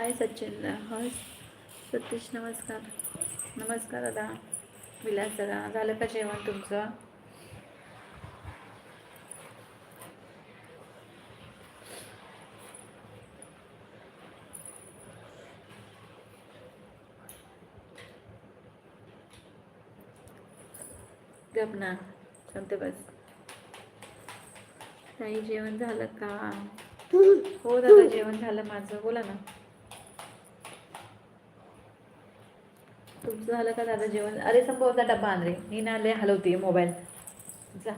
हाय सचिन हाय. सतीश नमस्कार. नमस्कार दादा. विलास दादा झालं का जेवण तुमचं? गप ना सांगते बस. ताई जेवण झालं का? हो दादा जेवण झालं माझं. बोला ना. तुमचं झालं का दादा जेवण? अरे संभवता डब्बा आण मी ना लय हलवते मोबाईल. जा.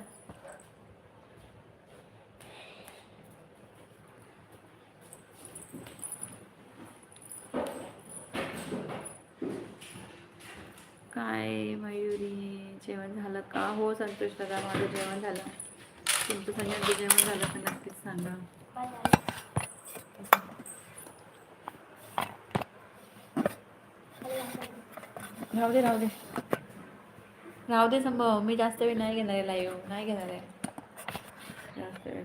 काय मयुरी जेवण झालं का? हो संतोष दादा माझं जेवण झालं. तुमचं सगळ्यांचं जेवण झालं तर नक्कीच सांगा. राहू दे राहू दे. राहू दे संभव. मी जास्त वेळ नाही घेणार आहे लाईव्ह नाही घेणार आहे. जास्त वेळ.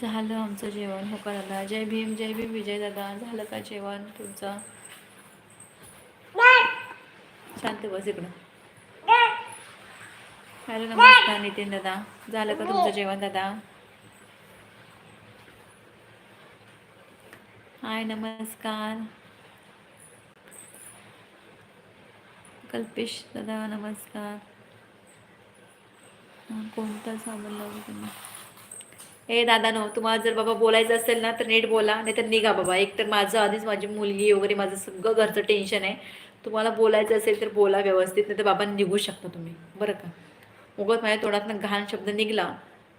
झालं आमचं जेवण. हो का दादा जय भीम जय भीम विजय दादा. झालं का जेवण तुमचं? शांत बस इकडं. हॅलो नमस्कार नितीन दादा. झालं का तुमचं जेवण दादा? हाय नमस्कार. कल्पेश दादा नमस्कार. कोणता साबण लावू तुम्ही? ए दादा नो तुम्हाला जर बाबा बोलायचं असेल ना तर नीट बोला. नाही तर निघा बाबा. एक तर माझं आधीच माझी मुलगी वगैरे माझं सगळं घरचं टेन्शन आहे. तुम्हाला बोलायचं असेल तर बोला व्यवस्थित. नाही तर बाबा निघू शकता तुम्ही. बरं का? उगत माझ्या तोंडातनं घाण शब्द निघला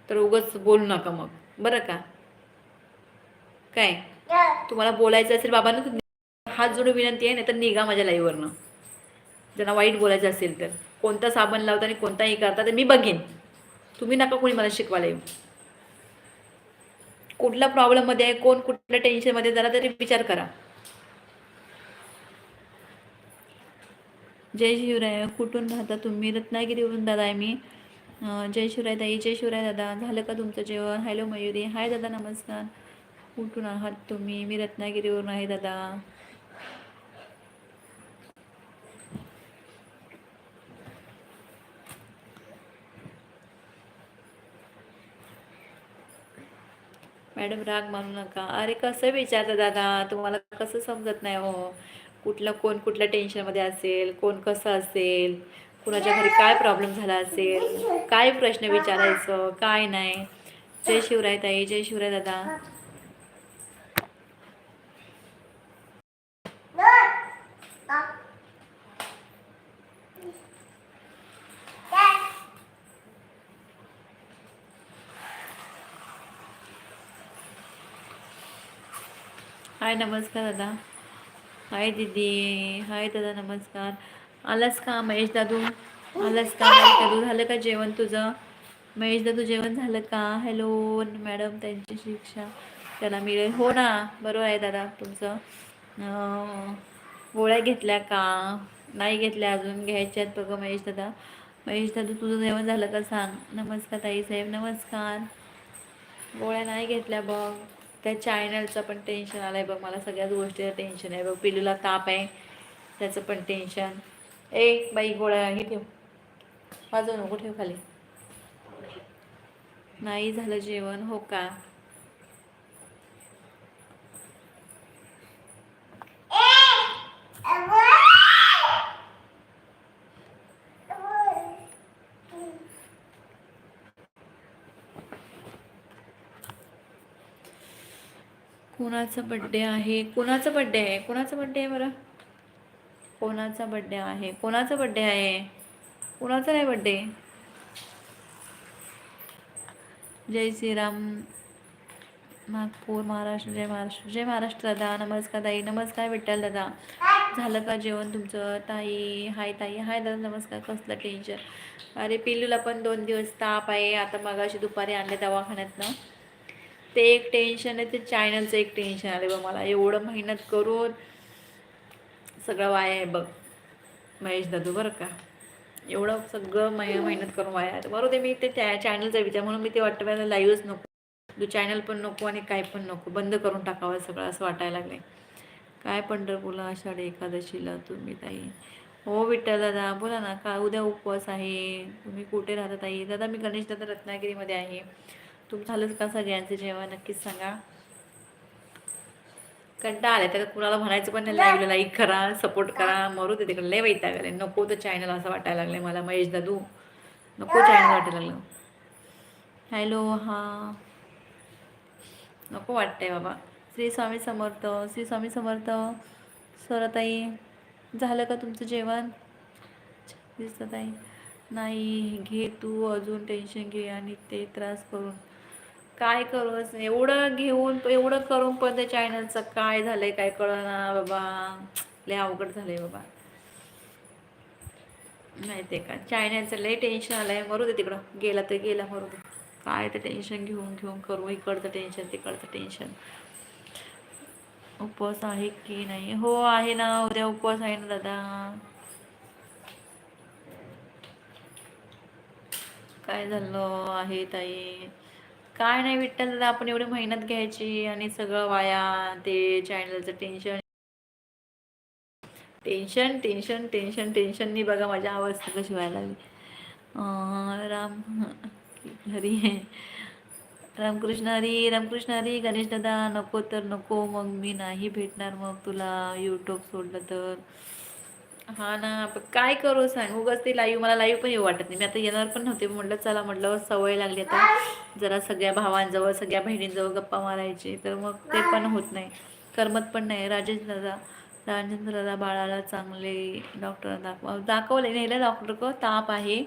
तर उगच बोलू नका मग. बरं का? काय? तुम्हाला बोलायचं असेल बाबांना तर हात जोडून विनंती आहे नाही तर निघा माझ्या लाईव्हवरनं ज्यांना वाईट बोलायचं असेल तर. कोणता साबण लावता आणि कोणताही करता तर मी बघेन. तुम्ही नका कोणी मला शिकवायला येऊ. कुठल्या प्रॉब्लेममध्ये आहे कोण कुठल्या टेन्शनमध्ये जरा तरी विचार करा. जय शिवराय कुठून राहता तुम्ही? रत्नागिरीवरून दादा आहे मी. जय शिवराय ताई जय शिवराय दादा. झालं का तुमचं जेवण? हॅलो मयुरी. हाय दादा नमस्कार. कुठून आहात तुम्ही? मी रत्नागिरीवरून आहे दादा. मॅडम राग मानू नका. अरे कसं विचारता दादा? तुम्हाला कसं समजत नाही हो? कुठलं कोण कुठल्या टेन्शनमध्ये असेल? कोण कसं असेल? कुणाच्या घरी काय प्रॉब्लेम झाला असेल? काय प्रश्न विचारायचं? काय नाही. जय शिवराय ताई जय शिवराय दादा. हाय नमस्कार दादा. हाय दीदी. हाय दादा नमस्कार. आलास का महेश दादू? आलास का महेश दादू? झालं का जेवण तुझं? महेश दादू जेवण झालं का? हॅलो मॅडम त्यांची शिक्षा. त्याला मिळेल हो ना बरोबर आहे दादा तुमचं. गोळ्या घेतल्या का? नाही घेतल्या अजून घ्यायच्या आहेत बघा महेश दादा. महेश दादू तुझं जेवण झालं का सांग? नमस्कार ताईसाहेब नमस्कार. गोळ्या नाही घेतल्या बघ. त्या चॅनलचं पण टेन्शन आलं आहे बघ मला सगळ्याच गोष्टीचं टेन्शन आहे बघ. पिलूला ताप आहे त्याचं पण टेन्शन ए बाई गोळ्या हे ठेव. वाजव नको ठेव खाली. नाही झालं जेवण हो का? कोणाचा बड्डे आहे? कोणाचा बड्डे आहे? कोणाचा बड्डे आहे बरं? कोणाचा बड्डे आहे? कोणाचा बड्डे आहे? कोणाचा नाही बड्डे जय श्रीराम. नागपूर महाराष्ट्र जय महाराष्ट्र. जय महाराष्ट्र दादा. नमस्कार ताई. नमस्कार विठ्ठल दादा. झालं का जेवण तुमचं? ताई हाय ताई. हाय दादा नमस्कार. कसलं टेन्शन अरे पिल्लूला पण दोन दिवस ताप आहे. आता मगाशी दुपारी आणले दवाखान्यातनं. ते एक टेन्शन आहे ते चॅनलचं एक टेन्शन आलं बघ मला. एवढं मेहनत करून सगळं वाया आहे बघ महेश दादू बरं का. एवढं सगळं मय मेहनत करून वाया बरोबर ते मी ते त्या चॅनलचा विचार म्हणून मी ते वाटतं मला लाईव्हच नको. तू चॅनल पण नको आणि काय पण नको. बंद करून टाकावं सगळं असं वाटायला लागलं काय पंढरपूरला आषाढी एकादशीला तुम्ही ताई? हो विठ्ठल दादा बोला ना का उद्या उपवास आहे? तुम्ही कुठे राहता ताई? दादा मी गणेश दादा रत्नागिरीमध्ये आहे. तुमचं झालंच का सगळ्यांचं जेवण? नक्कीच सांगा. कंटाळा आला तर कुणाला म्हणायचं पण नाही लाईव्हला लाईक करा सपोर्ट करा. मरू ते तिकडे लय वैताग आले नको तर चॅनल असं वाटायला लागलं मला. महेश दादू नको चॅनल वाटायला लागलं. हॅलो हा. नको वाटतंय बाबा. श्री स्वामी समर्थ श्री स्वामी समर्थ सरताई झालं का तुमचं जेवण? ताई. नाही घे तू अजून टेन्शन घे आणि ते त्रास करून. काय करू एवढं घेऊन एवढं करून पण त्या चॅनलचं काय झालंय काय कळना बाबा. लय अवघड झालंय बाबा. माहिती आहे का चायनाचं लय टेन्शन आलंय. मरू दे तिकडं. गेला तर गेला मरू दे. काय ते टेन्शन घेऊन घेऊन करू. इकडचं टेन्शन तिकडचं टेन्शन उपवास आहे की नाही? हो आहे ना. उद्या उपवास आहे ना दादा. काय झालं? आहे ताई. काय नाही विठ्ठल दादा आपण एवढी मेहनत घ्यायची आणि सगळं वाया ते चॅनलचं टेन्शन टेन्शन टेन्शन टेन्शन टेन्शननी बघा माझ्या आवाज कशी व्हायला लागली. राम हरी रामकृष्ण हरी रामकृष्ण हरी गणेश दादा नको तर नको मग मी नाही भेटणार मग तुला यूट्यूब सोडलं तर. हा ना पण काय करू सांग? उगाच ते लाईव्ह मला लाईव्ह पण येऊ वाटत नाही. मी आता येणार पण नव्हते. म्हटलं चला म्हटलं सवय लागली आता. जरा सगळ्या भावांजवळ सगळ्या बहिणींजवळ गप्पा मारायची. तर मग ते पण होत नाही. करमत पण नाही. राजेंद्र दादा राजेंद्र दादा बाळाला चांगले डॉक्टर दाखवा दाखवले नेलं डॉक्टर को ताप आहे.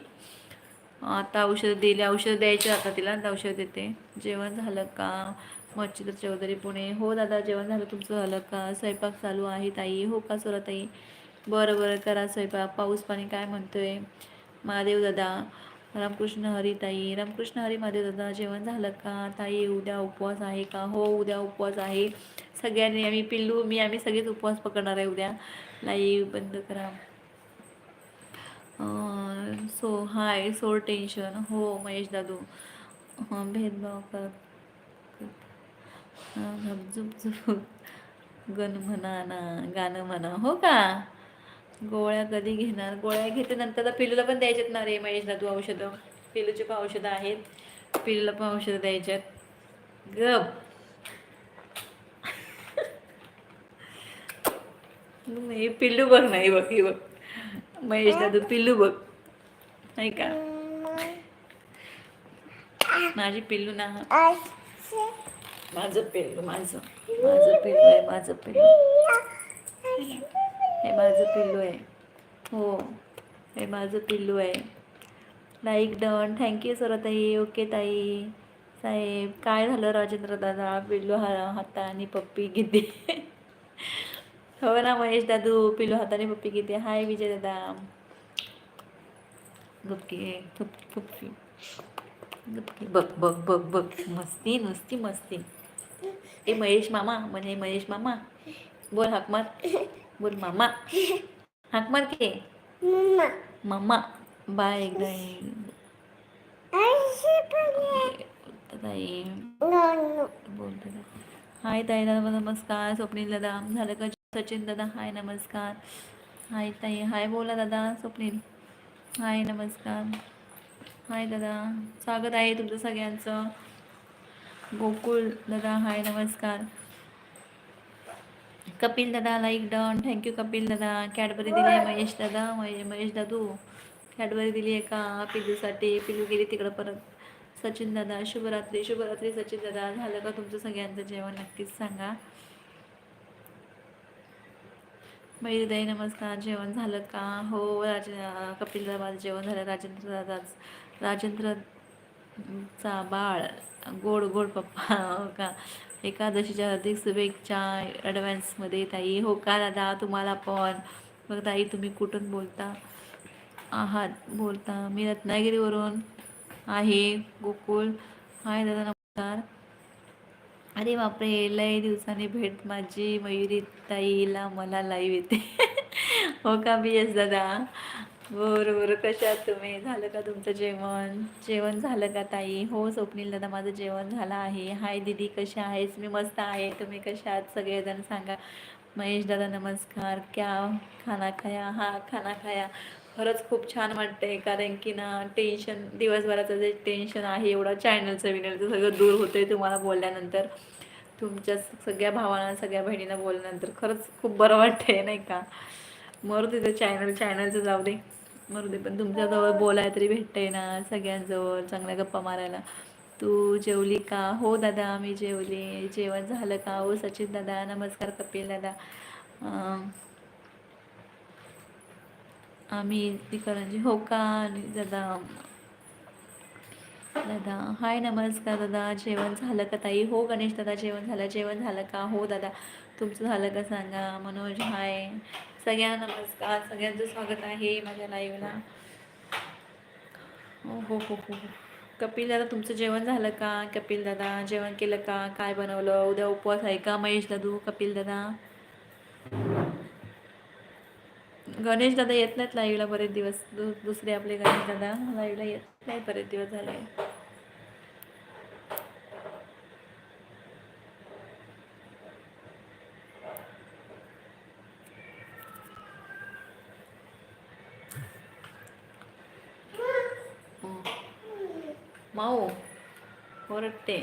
आता औषध दिले. औषध द्यायचे आता तिला. औषध देते. जेवण झालं का? मच्छिंद्र चौधरी पुणे. हो दादा जेवण झालं. तुमचं झालं का? स्वयंपाक चालू आहे ताई. हो का ताई बरं बरं करा स्वयंपाक. पाऊस पाणी काय म्हणतोय? महादेव दादा रामकृष्ण हरी ताई. रामकृष्ण हरी महादेव दादा जेवण झालं का? ताई उद्या उपवास आहे का? हो उद्या उपवास आहे. सगळ्यांनी आम्ही पिल्लू मी आम्ही सगळेच उपवास पकडणार आहे उद्या. लाईव्ह बंद करा. So high so tension. हो महेश दादू. हां भेदभाव कर झुप झुप. गण म्हणा ना गाणं म्हणा. हो का? गोळ्या कधी घेणार? गोळ्या घेते नंतर पिलूला पण द्यायच्यात ना रे महेश दादू औषधं. पिलूची पण औषधं आहेत. पिलूला पण औषधं द्यायच्यात गप. नाही पिल्लू बघ नाही बघ हे बघ. महेश दादू पिल्लू बघ. नाही का? माझी पिल्लू ना. माझं पिल्लू माझं. माझं पिल्लू आहे माझं पिल्लू हे माझं पिल्लू आहे. हो हे माझं पिल्लू आहे. Like done. Thank you sir ताई ओके ताई. साहेब काय झालं राजेंद्र दादा? पिल्लू हा हाताने पप्पी घेते. हो ना महेश दादू पिल्लू हाताने पप्पी घेते. हाय विजय दादा. गुपकी गपकी गुपकी बघ बघ बघ बघ मस्ती नुसती मस्ती. ए महेश मामा. म्हणे महेश मामा. बोल हाक मार बोल मामा. हाक मार के. मामा. बाय एकदा ताई. बोलते हाय ताई दादा नमस्कार. स्वप्नील दादा. झालं का सचिन दादा? हाय नमस्कार. हाय ताई. हाय बोला दादा स्वप्नील. हाय नमस्कार. हाय दादा. स्वागत आहे तुमचं सगळ्यांचं. गोकुळ दादा हाय नमस्कार. कपिल दादा लाईक डन थँक्यू कपिल दादा. कॅडबरी दिली आहे महेश दादा महेश दादू. कॅडबरी दिली आहे का? पिल्लूसाठी पिल्लू गेली तिकडं परत. सचिन दादा शुभरात्री शुभरात्री सचिन दादा. झालं का तुमचं सगळ्यांचं जेवण? नक्कीच सांगा. दाई नमस्कार. जेवण झालं का? हो राज कपिल दादा जेवण झालं. राजेंद्र दादाच राजेंद्र चा बाळ. गोड गोड पप्पा. हो का? एकादशीच्या हार्दिक शुभेच्छा ॲडव्हान्समध्ये ताई हो का दादा? तुम्हाला पण. मग ताई तुम्ही कुठून बोलता? आहात बोलता. मी रत्नागिरीवरून आहे गोकुळ. हाय दादा नमस्कार. अरे बापरे लय दिवसांनी भेट माझी मयुरी ताईला मला लाईव्ह येते. हो का बी एस दादा? बरं बरं कशा आहात तुम्ही? झालं का तुमचं जेवण? जेवण झालं का ताई? हो स्वप्नील दादा माझं जेवण झालं आहे. हाय दीदी कशा आहेस? मी मस्त आहे. तुम्ही कशा आहात? सगळेजण सांगा. महेश दादा नमस्कार. क्या खाना खाया? हा खाना खाया. खरंच खूप छान वाटतंय. कारण की ना टेन्शन दिवसभराचं जे टेन्शन आहे एवढं चॅनलचं विनलचं सगळं दूर होतंय तुम्हाला बोलल्यानंतर. तुमच्या सगळ्या भावांना सगळ्या बहिणींना बोलल्यानंतर खरंच खूप बरं वाटतंय नाही का? मरू दे चॅनल चॅनलचं जाऊ दे. मरू दे पण तुमच्याजवळ बोलाय तरी भेटतंय ना सगळ्यांजवळ चांगल्या गप्पा मारायला. तू जेवली का? हो दादा मी जेवली. जेवण झालं का? हो सचिन दादा नमस्कार कपिल दादा. आम्ही तिकडे हो का? आणि दादा दादा हाय नमस्कार दादा. जेवण झालं का ताई? हो गणेश दादा जेवण झालं. जेवण झालं का? हो दादा. तुमचं झालं का सांगा. मनोज हाय सगळ्यांना नमस्कार. सगळ्यांचं स्वागत आहे माझ्या लाईव्हला हो हो हो हो हो. कपिल दादा तुमचं जेवण झालं का? कपिल दादा जेवण केलं का? काय बनवलं? उद्या उपवास आहे का? महेश दादू कपिल दादा? गणेश दादा येत नाहीत लाईव्हला बरेच दिवस. दु दुसरे आपले गणेश दादा लाईव्हला येत नाही बरेच दिवस झाले. माऊ ओरडते